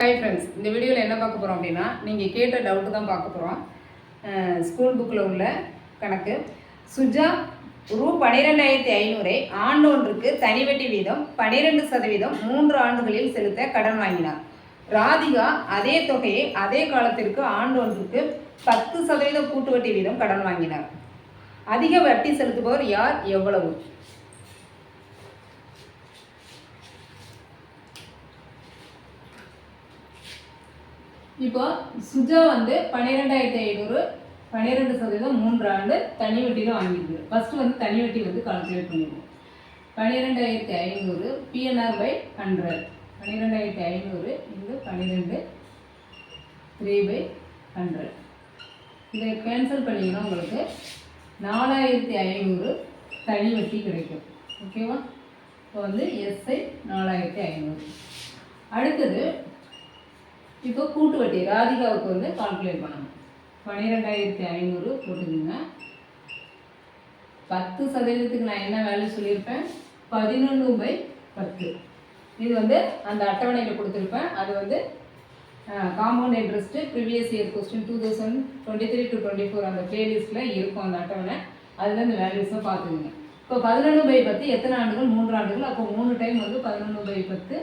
Hi friends இந்த வீடியோவில் என்ன பார்க்க போகிறோம் அப்படின்னா நீங்கள் கேட்ட டவுட்டு தான் பார்க்க போகிறோம் ஸ்கூல் புக்கில் உள்ள கணக்கு. சுஜா ரூ பன்னிரெண்டாயிரத்தி ஐநூறை ஆண்டொன்றுக்கு தனி வட்டி வீதம் பன்னிரெண்டு சதவீதம் மூன்று ஆண்டுகளில் செலுத்த கடன் வாங்கினார். ராதிகா அதே தொகையை அதே காலத்திற்கு ஆண்டொன்றுக்கு பத்து சதவீத கூட்டு வட்டி வீதம் கடன் வாங்கினார். அதிக வட்டி செலுத்துபவர் யார்? எவ்வளவு? இப்போ சுஜா வந்து பன்னிரெண்டாயிரத்தி ஐநூறு பன்னிரெண்டு சதவீதம் மூன்று ஆண்டு தனி வட்டியில் வாங்கியிருக்கு. ஃபர்ஸ்ட் வந்து தனி வட்டி வந்து கால்குலேட் பண்ணிடுவோம். பன்னிரெண்டாயிரத்தி ஐநூறு பிஎன்ஆர் பை ஹண்ட்ரட் பன்னிரெண்டாயிரத்தி ஐநூறு இங்கு பன்னிரெண்டு த்ரீ பை ஹண்ட்ரட் இதை கேன்சல் பண்ணிங்கன்னா உங்களுக்கு நாலாயிரத்தி ஐநூறு தனி வட்டி கிடைக்கும். ஓகேவா இப்போ வந்து எஸ்ஐ நாலாயிரத்தி ஐநூறு. அடுத்தது இப்போ கூட்டு வட்டி ராதிகாவுக்கு வந்து கால்குலேட் பண்ணணும். பன்னிரெண்டாயிரத்தி ஐநூறு போட்டுக்கோங்க. பத்து சதவீதத்துக்கு நான் என்ன வேலை சொல்லியிருப்பேன்? பதினொன்று பை பத்து. இது வந்து அந்த அட்டவணையில் கொடுத்துருப்பேன். அது வந்து compound interest previous year question two thousand twenty three to twenty four அந்த ப்ளேலிஸ்ட்டில் இருக்கும் அந்த அட்டவணை. அதில் இந்த வேல்யூஸும் பார்த்துக்குங்க. இப்போ பதினொன்று பை பத்து எத்தனை ஆண்டுகள்? மூன்று ஆண்டுகள். அப்போ மூணு டைம் வந்து பதினொன்று பை பத்து.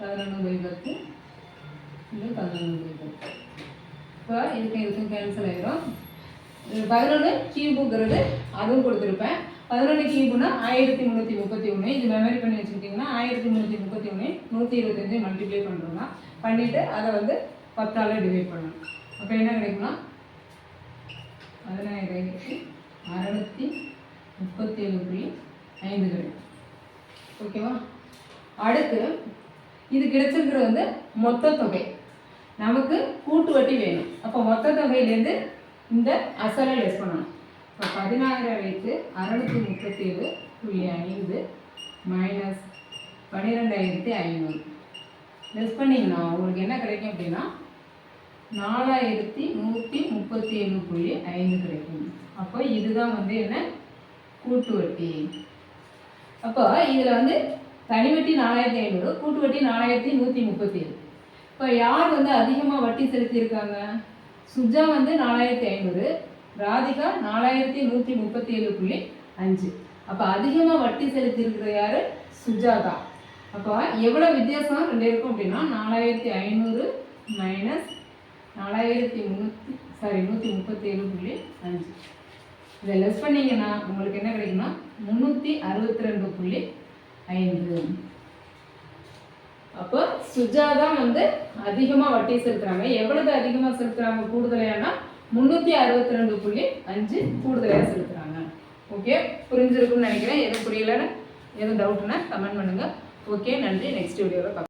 பதினொன்று பை பத்து. இது பதினொன்று பை இப்போ இதுக்கு இதுக்கும் கேன்சல் ஆயிரும்? பதினொன்று கியூபுங்கிறது அதுவும் கொடுத்துருப்பேன். பதினொன்று கியூபுனா ஆயிரத்தி முந்நூற்றி முப்பத்தி ஒன்று இது மெமரி பண்ணி வச்சுக்கிட்டிங்கன்னா ஆயிரத்தி முந்நூற்றி முப்பத்தி ஒன்று நூற்றி இருபத்தஞ்சு மல்டிப்ளை பண்ணுறோம்னா பண்ணிவிட்டு அதை வந்து பத்தால் டிவைட் பண்ணணும். அப்போ என்ன கிடைக்கும்னா பதினாயிரத்தி அறநூற்றி முப்பத்தி ஏழு புள்ளி ஐந்து கிடைக்கும். ஓகேவா? அடுத்து இது கிடைச்சிருக்கிறது வந்து மொத்த தொகை. நமக்கு கூட்டு வட்டி வேணும். அப்போ மொத்த தொகையிலேருந்து இந்த அசலை லெஸ் பண்ணணும். இப்போ பதினாயிரம் வைத்து அறநூற்றி முப்பத்தி ஏழு புள்ளி ஐந்து மைனஸ் பன்னிரெண்டாயிரத்தி ஐநூறு. லெஸ் பண்ணிங்கன்னா உங்களுக்கு என்ன கிடைக்கும் அப்படின்னா நாலாயிரத்தி நூற்றி முப்பத்தி ஏழு புள்ளி ஐந்து கிடைக்கும். அப்போ இதுதான் வந்து என்ன? கூட்டு வட்டி. அப்போ இதில் வந்து தனி வட்டி நாலாயிரத்தி ஐநூறு கூட்டு வட்டி நாலாயிரத்தி நூற்றி முப்பத்தி ஏழு இப்போ யார் வந்து அதிகமாக வட்டி செலுத்தியிருக்காங்க? சுஜா வந்து நாலாயிரத்தி ஐநூறு ராதிகா நாலாயிரத்தி நூற்றி முப்பத்தி ஏழு புள்ளி அஞ்சு. அப்போ அதிகமாக வட்டி செலுத்தியிருக்கிற யார்? சுஜா தான். அப்போ எவ்வளோ வித்தியாசம் ரெண்டு இருக்கும் அப்படின்னா நாலாயிரத்தி ஐநூறு மைனஸ் நாலாயிரத்தி முந்நூற்றி சாரி நூற்றி முப்பத்தி ஏழு புள்ளி அஞ்சு. இதை லெஸ் பண்ணீங்கன்னா உங்களுக்கு என்ன கிடைக்குன்னா முந்நூற்றி அறுபத்தி ரெண்டு புள்ளி ஐந்து. சுஜா தான் வந்து அதிகமாக வட்டி செலுத்துகிறாங்க எவ்வளவு அதிகமாக செலுத்துகிறாங்க கூடுதலையானா? முந்நூற்றி அறுபத்தி ரெண்டு புள்ளி அஞ்சு கூடுதலையாக செலுத்துகிறாங்க ஓகே புரிஞ்சிருக்கும்னு நினைக்கிறேன். எதுவும் புரியலன்னு எதுவும் டவுட்னா கமெண்ட் பண்ணுங்கள் ஓகே நன்றி. நெக்ஸ்ட் வீடியோவில் பார்க்கலாம்.